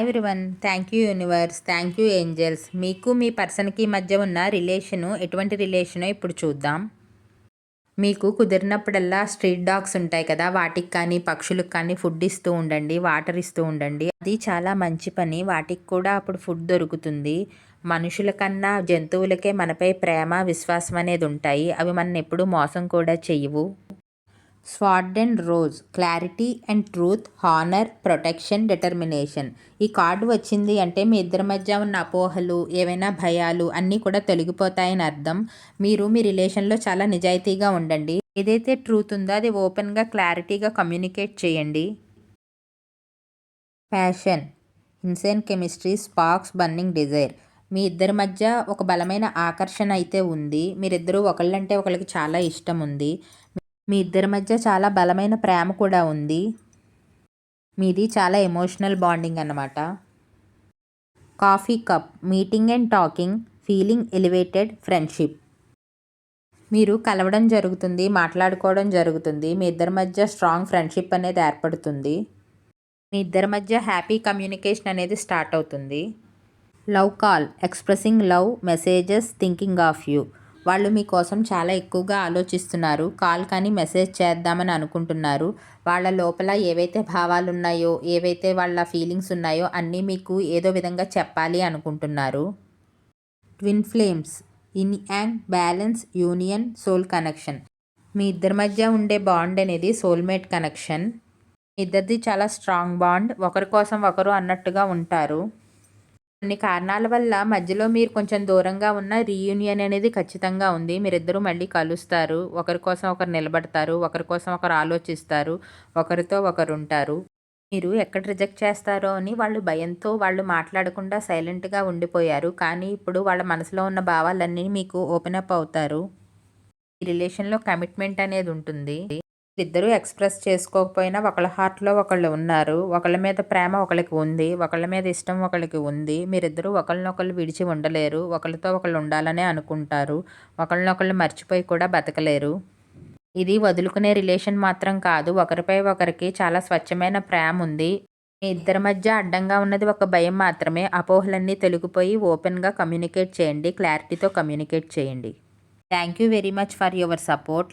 Hi everyone thank you universe thank you angels మీకు మీ పర్సన్కి మధ్య ఉన్న రిలేషను ఎటువంటి రిలేషనో ఇప్పుడు చూద్దాం. మీకు కుదిరినప్పుడల్లా స్ట్రీట్ డాగ్స్ ఉంటాయి కదా వాటికి కానీ పక్షులకు కానీ ఫుడ్ ఇస్తూ ఉండండి వాటర్ ఇస్తూ ఉండండి. అది చాలా మంచి పని. వాటికి కూడా అప్పుడు ఫుడ్ దొరుకుతుంది. మనుషుల కన్నా జంతువులకే మనపై ప్రేమ విశ్వాసం అనేది ఉంటాయి. అవి మన ఎప్పుడూ మోసం కూడా చెయ్యవు. Sword and rose clarity and truth honour protection determination. ఈ కార్డు వచ్చింది అంటే మీ ఇద్దరి మధ్య ఉన్న అపోహలు ఏవైనా భయాలు అన్నీ కూడా తొలగిపోతాయని అర్థం. మీరు మీ రిలేషన్లో చాలా నిజాయితీగా ఉండండి. ఏదైతే ట్రూత్ ఉందో అది ఓపెన్గా క్లారిటీగా కమ్యూనికేట్ చేయండి. Passion intense chemistry sparks burning desire. మీ ఇద్దరి మధ్య ఒక బలమైన ఆకర్షణ అయితే ఉంది. మీరిద్దరూ ఒకళ్ళంటే ఒకళ్ళకి చాలా ఇష్టం ఉంది. మీ ఇద్దరి మధ్య చాలా బలమైన ప్రేమ కూడా ఉంది. మీది చాలా ఎమోషనల్ బాండింగ్ అన్నమాట. Coffee cup meeting and talking feeling elevated friendship మీరు కలవడం జరుగుతుంది మాట్లాడుకోవడం జరుగుతుంది మీ ఇద్దరి మధ్య స్ట్రాంగ్ ఫ్రెండ్షిప్ అనేది ఏర్పడుతుంది. మీ ఇద్దరి మధ్య హ్యాపీ కమ్యూనికేషన్ అనేది స్టార్ట్ అవుతుంది. Love call expressing love messages thinking of you వాళ్ళు మీకోసం చాలా ఎక్కువగా ఆలోచిస్తున్నారు. కాల్ కానీ మెసేజ్ చేద్దామని అనుకుంటున్నారు. వాళ్ళ లోపల ఏవైతే భావాలు ఉన్నాయో ఏవైతే వాళ్ళ ఫీలింగ్స్ ఉన్నాయో అన్నీ మీకు ఏదో విధంగా చెప్పాలి అనుకుంటున్నారు. Twin flames yin yang balance union soul connection. మీ ఇద్దరి మధ్య ఉండే బాండ్ అనేది సోల్మేట్ కనెక్షన్. ఇద్దరిది చాలా స్ట్రాంగ్ బాండ్. ఒకరి కోసం ఒకరు అన్నట్టుగా ఉంటారు. కొన్ని కారణాల వల్ల మధ్యలో మీరు కొంచెం దూరంగా ఉన్న రీయూనియన్ అనేది ఖచ్చితంగా ఉంది. మీరిద్దరూ మళ్ళీ కలుస్తారు. ఒకరి కోసం ఒకరు నిలబడతారు. ఒకరి కోసం ఒకరు ఆలోచిస్తారు. ఒకరితో ఒకరు ఉంటారు. మీరు ఎక్కడ రిజెక్ట్ చేస్తారో అని వాళ్ళు భయంతో వాళ్ళు మాట్లాడకుండా సైలెంట్గా ఉండిపోయారు. కానీ ఇప్పుడు వాళ్ళ మనసులో ఉన్న భావాలన్నీ మీకు ఓపెన్ అప్ అవుతారు. ఈ రిలేషన్లో కమిట్మెంట్ అనేది ఉంటుంది. ఇద్దరు ఎక్స్ప్రెస్ చేసుకోకపోయినా ఒకళ్ళ హార్ట్లో ఒకళ్ళు ఉన్నారు. ఒకళ్ళ మీద ప్రేమ ఒకళ్ళకి ఉంది. ఒకళ్ళ మీద ఇష్టం ఒకళ్ళకి ఉంది. మీరిద్దరూ ఒకళ్ళనొకళ్ళు విడిచి ఉండలేరు. ఒకళ్ళతో ఒకళ్ళు ఉండాలనే అనుకుంటారు. ఒకళ్ళనొకళ్ళు మర్చిపోయి కూడా బతకలేరు. ఇది వదులుకునే రిలేషన్ మాత్రం కాదు. ఒకరిపై ఒకరికి చాలా స్వచ్ఛమైన ప్రేమ ఉంది. మీ ఇద్దరి మధ్య అడ్డంగా ఉన్నది ఒక భయం మాత్రమే. అపోహలన్నీ తొలగిపోయి ఓపెన్గా కమ్యూనికేట్ చేయండి. క్లారిటీతో కమ్యూనికేట్ చేయండి. Thank you very much for your support.